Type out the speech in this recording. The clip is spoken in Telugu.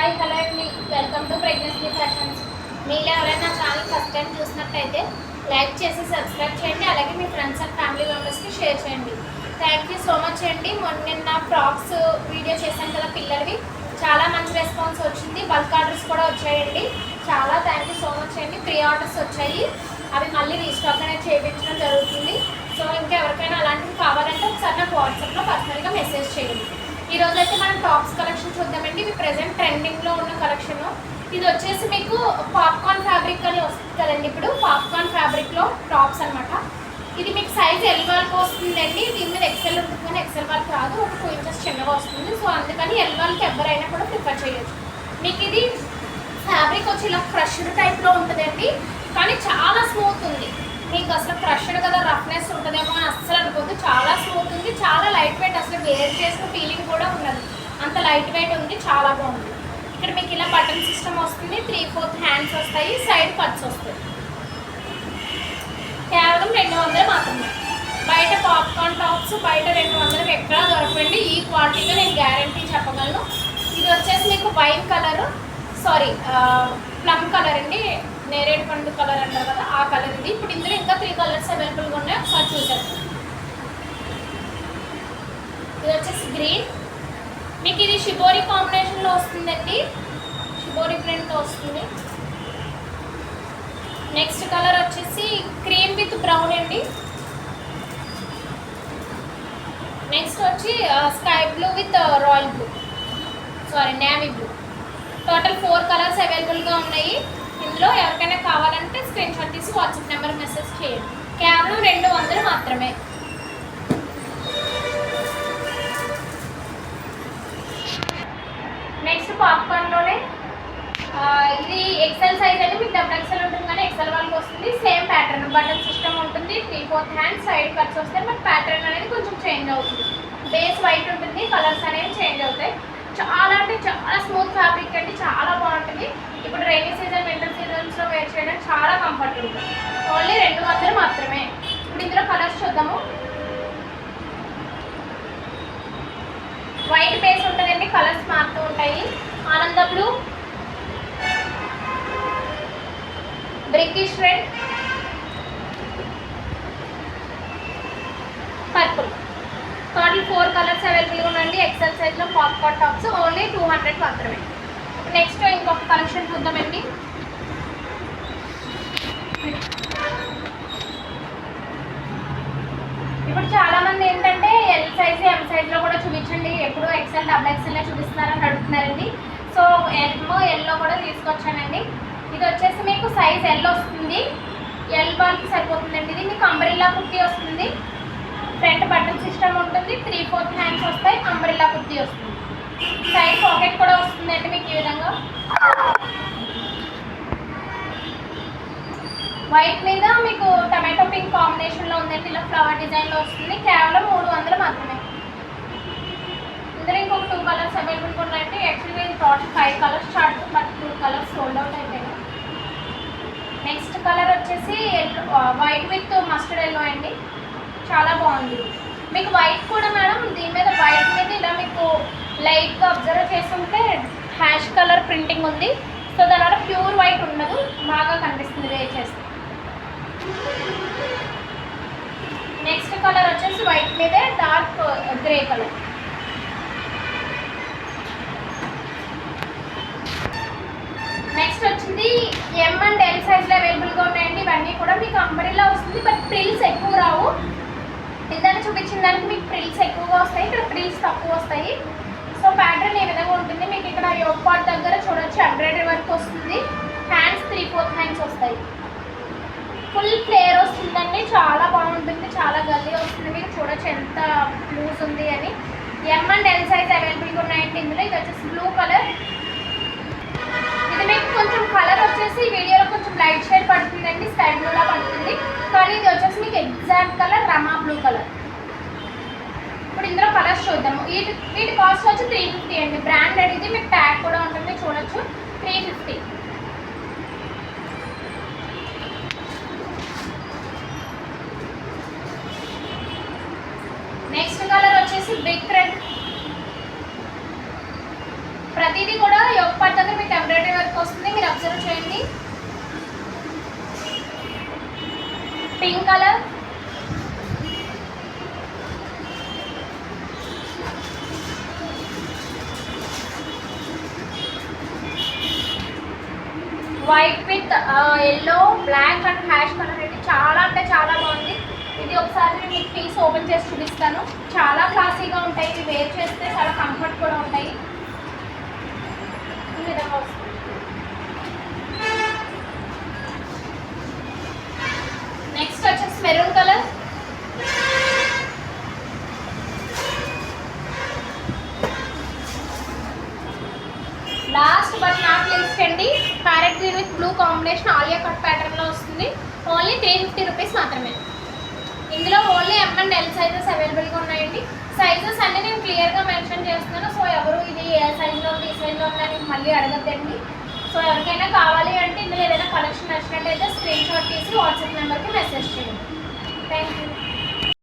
హాయ్ హలో అండి. Welcome to pregnancy fashions. మీరు ఎవరైనా ఛానల్ ఫస్ట్ టైం చూసినట్టయితే లైక్ చేసి సబ్స్క్రైబ్ చేయండి. అలాగే మీ ఫ్రెండ్స్ అండ్ ఫ్యామిలీ మెంబర్స్కి షేర్ చేయండి. థ్యాంక్ యూ సో మచ్ అండి. మొన్న నిన్న ఫ్రాక్స్ వీడియో చేశాను కదా పిల్లలవి. చాలా మంచి రెస్పాన్స్ వచ్చింది. బల్క్ ఆర్డర్స్ కూడా వచ్చాయండి. చాలా థ్యాంక్ యూ సో మచ్ అండి. ప్రీ ఆర్డర్స్ వచ్చాయి. అవి మళ్ళీ రీస్టాక్ అనేది చేయించడం జరుగుతుంది. సో ఇంకా ఎవరికైనా అలాంటివి కావాలంటే ఒకసారి నాకు వాట్సాప్లో పర్సనల్గా మెసేజ్ చేయండి. ఈ అయితే మనం టాప్స్ కలెక్షన్ చూద్దామండి. ఇవి ప్రెసెంట్ ట్రెండింగ్లో ఉన్న కలెక్షన్. ఇది వచ్చేసి మీకు పాప్కార్న్ ఫ్యాబ్రిక్ అని వస్తుంది కదండి ఇప్పుడు. పాప్కార్న్ ఫ్యాబ్రిక్లో టాప్స్ అన్నమాట. ఇది మీకు సైజ్ ఎల్ వాళ్ళకి వస్తుందండి. దీని మీద ఎక్సెల్ ఉంటుంది కానీ ఎక్సెల్ వాళ్ళకి రాదు. ఒక టూ ఇంచెస్ చిన్నగా వస్తుంది. సో అందుకని ఎల్ వాళ్ళకి ఎవరైనా కూడా ప్రిఫర్ చేయొచ్చు. మీకు ఇది ఫ్యాబ్రిక్ వచ్చి ఇలా క్రష్డ్ టైప్లో ఉంటుందండి. కానీ చాలా స్మూత్ ఉంది. మీకు అసలు క్రష్డ్ కదా రఫ్నెస్ ఉంటుందేమో అని అస్సలు అనుకోద్దు చాలా స్మూత్ ఉంది. చాలా లైట్ వెయిట్ అసలు వేర్ చేసిన ఫీలింగ్ కూడా ఉండదు అంత లైట్ వెయిట్ ఉంది చాలా బాగుంది. ఇక్కడ మీకు ఇలా బటన్ సిస్టమ్ వస్తుంది త్రీ ఫోర్త్ హ్యాండ్స్ వస్తాయి సైడ్ కట్స్ వస్తాయి. కేవలం రెండు వందలు మాత్రమే. బయట పాప్కార్న్ టాప్స్ బయట రెండు వందలు ఎక్కడా దొరకండి ఈ క్వాలిటీలో నేను గ్యారంటీ చెప్పగలను. ఇది వచ్చేసి మీకు wine colour sorry plum colour అండి. నేరేడు పండు కలర్ అంటారు కదా ఆ కలర్ ఇది. ఇప్పుడు ఇందులో ఇంకా త్రీ కలర్స్ అవైలబుల్గా ఉన్నాయి ఒకసారి చూసారు ఇది వచ్చేసి గ్రీన్ మీకు ఇది షిబోరి కాంబినేషన్లో వస్తుందండి. షిబోరి ప్రింట్తో వస్తుంది. నెక్స్ట్ కలర్ వచ్చేసి క్రీమ్ విత్ బ్రౌన్ అండి. నెక్స్ట్ వచ్చి sky blue with royal blue sorry navy blue total four colours అవైలబుల్గా ఉన్నాయి. ఇందులో ఎవరికైనా కావాలంటే స్క్రీన్ షాట్ తీసి వాట్సాప్ నెంబర్ మెసేజ్ చేయండి. కేవలం రెండు వందలు మాత్రమే. వాళ్ళకి సేమ్ ప్యాటర్న్ బటన్ సిస్టమ్ ఉంటుంది. Three fourth hand side cuts వస్తాయి బట్ ప్యాటర్న్ అనేది కొంచెం చేంజ్ అవుతుంది. బేస్ వైట్ ఉంటుంది. కలర్స్ అనేవి చేంజ్ అవుతాయి. చాలా అంటే చాలా స్మూత్ ఫ్యాబ్రిక్ అండి. చాలా బాగుంటుంది. ఇప్పుడు రైనీ సీజన్ వింటర్ సీజన్స్లో వేర్ చేయడం చాలా కంఫర్ట్ ఉంటుంది ఓన్లీ రెండు వందలు మాత్రమే. ఇప్పుడు ఇందులో కలర్స్ చూద్దాము. వైట్ బేస్ ఉంటుందండి. కలర్స్ మారుతూ ఉంటాయి. ఆనంద blue brickish red total four colours అవైలబుల్గా ఉండండి ఎక్సెల్ సైజ్లో popcorn tops only two hundred మాత్రమే. నెక్స్ట్ ఇంకొక కలెక్షన్ చూద్దామండి. ఇప్పుడు చాలామంది ఏంటంటే ఎల్ సైజ్ ఎం సైజ్లో కూడా చూపించండి. ఎప్పుడు ఎక్సెల్ డబుల్ ఎక్సెల్లో చూపిస్తున్నారని అడుగుతున్నారండి. సో ఎల్మో ఎల్లో కూడా తీసుకొచ్చానండి. ఇది వచ్చేసి మీకు సైజ్ ఎల్ వస్తుంది. ఎల్ బాల్కి సరిపోతుందండి. ఇది మీకు అంబ్రిల్లా కుట్టి వస్తుంది. ఫ్రంట్ బటన్ సిస్టమ్ ఉంటుంది త్రీ ఫోర్త్ హ్యాండ్స్ వస్తాయి అంబ్రిల్లా కుర్తి వస్తుంది. సైడ్ పాకెట్ కూడా వస్తుందండి మీకు ఈ విధంగా. వైట్ మీద మీకు టమాటో పింక్ కాంబినేషన్లో ఉందండి ఇలా ఫ్లవర్ డిజైన్లో వస్తుంది. కేవలం మూడు వందలు మాత్రమే. ఇందులో ఇంకొక టూ కలర్స్ అవైలబుల్గా ఉన్నాయండి. యాక్చువల్గా ఇది total five colours chart but two colours sold out అయిపోయాయి నెక్స్ట్ కలర్ వచ్చేసి వైట్ విత్ మస్టర్డ్ ఎల్లో అండి. చాలా మీకు వైట్ కూడా మేడం దీని మీద వైట్ మీద ఇలా మీకు లైట్గా అబ్జర్వ్ చేస్తుంటే హ్యాష్ కలర్ ప్రింటింగ్ ఉంది. సో దానివల్ల ప్యూర్ వైట్ ఉండదు. బాగా కనిపిస్తుంది వేర్ చేస్తే నెక్స్ట్ కలర్ వచ్చేసి వైట్ మీదే డార్క్ గ్రే కలర్ నెక్స్ట్ వచ్చింది ఎం అండ్ ఎల్ సైజ్లో అవైలబుల్గా ఉన్నాయండి. ఇవన్నీ కూడా మీకు అంబరిలా వస్తుంది. బట్ ప్రిల్స్ ఎక్కువ రావు. ఇందాక చూపించిన దానికి మీకు ప్రిల్స్ ఎక్కువగా వస్తాయి ఇక్కడ ప్రిల్స్ తక్కువ వస్తాయి. సో ప్యాటర్న్ ఏ విధంగా ఉంటుంది? మీకు ఇక్కడ యోగ్ పార్ట్ దగ్గర చూడొచ్చు ఎంబ్రాయిడరీ వర్క్ వస్తుంది. హ్యాండ్స్ త్రీ ఫోర్త్ హ్యాండ్స్ వస్తాయి. ఫుల్ ఫ్లేర్ వస్తుందండి. చాలా బాగుంటుంది చాలా గల్లీ వస్తుంది. మీకు చూడొచ్చు ఎంత లూజ్ ఉంది అని. ఎం అండ్ ఎల్ సైజ్ అవైలబుల్గా ఉన్నాయండి ఇందులో. ఇది వచ్చేసి బ్లూ కలర్ ఇది మీకు కొంచెం కలర్ వచ్చేసి వీడియోలో కొంచెం లైట్ షేడ్ పడుతుందండి స్కై బ్లూలా పడుతుంది కానీ ఇది వచ్చేసి మీకు exact colour Rama blue colour ఇప్పుడు ఇందులో కలర్స్ చూద్దాము వీటి వీటి కాస్ట్ వచ్చి త్రీ ఫిఫ్టీ అండి. బ్రాండ్ ఇది మీకు ట్యాగ్ కూడా ఉంటుంది చూడొచ్చు. త్రీ ఫిఫ్టీ నెక్స్ట్ కలర్ వచ్చేసి బిగ్ రెడ్ ప్రతిదీ కూడా యోగ పార్ట్ దగ్గర మీకు ఎంబ్రాయిడరీ వర్క్ వస్తుంది. మీరు అబ్జర్వ్ చేయండి. Pink colour white with yellow black and ash colour అయితే చాలా అంటే చాలా బాగుంది. ఇది ఒకసారి నేను మీకు పీస్ ఓపెన్ చేసి చూపిస్తాను. చాలా క్లాసీగా ఉంటాయి. ఇవి వేర్ చేస్తే చాలా కంఫర్ట్ కూడా ఉంటాయి. ఈ విధంగా వస్తుంది. నెక్స్ట్ వచ్చేసి maroon colour last but not అండి parrot green with blue combination Alia cut ప్యాటర్న్లో వస్తుంది. ఓన్లీ త్రీ ఫిఫ్టీ రూపీస్ మాత్రమే. ఇందులో only M and L sizes అవైలబుల్గా ఉన్నాయండి. సైజెస్ అన్నీ నేను క్లియర్గా మెన్షన్ చేస్తున్నాను. సో ఎవరు ఇది ఏ సైజులో ఉంది ఈ సైజులో ఉందని మళ్ళీ అడగద్దండి. సో ఎవరికైనా కావాలి అంటే ఇందులో ఏదైనా కలెక్షన్ నచ్చినట్టయితే స్క్రీన్ షాట్ తీసి వాట్సాప్ నెంబర్కి మెసేజ్ చేయండి. Thank you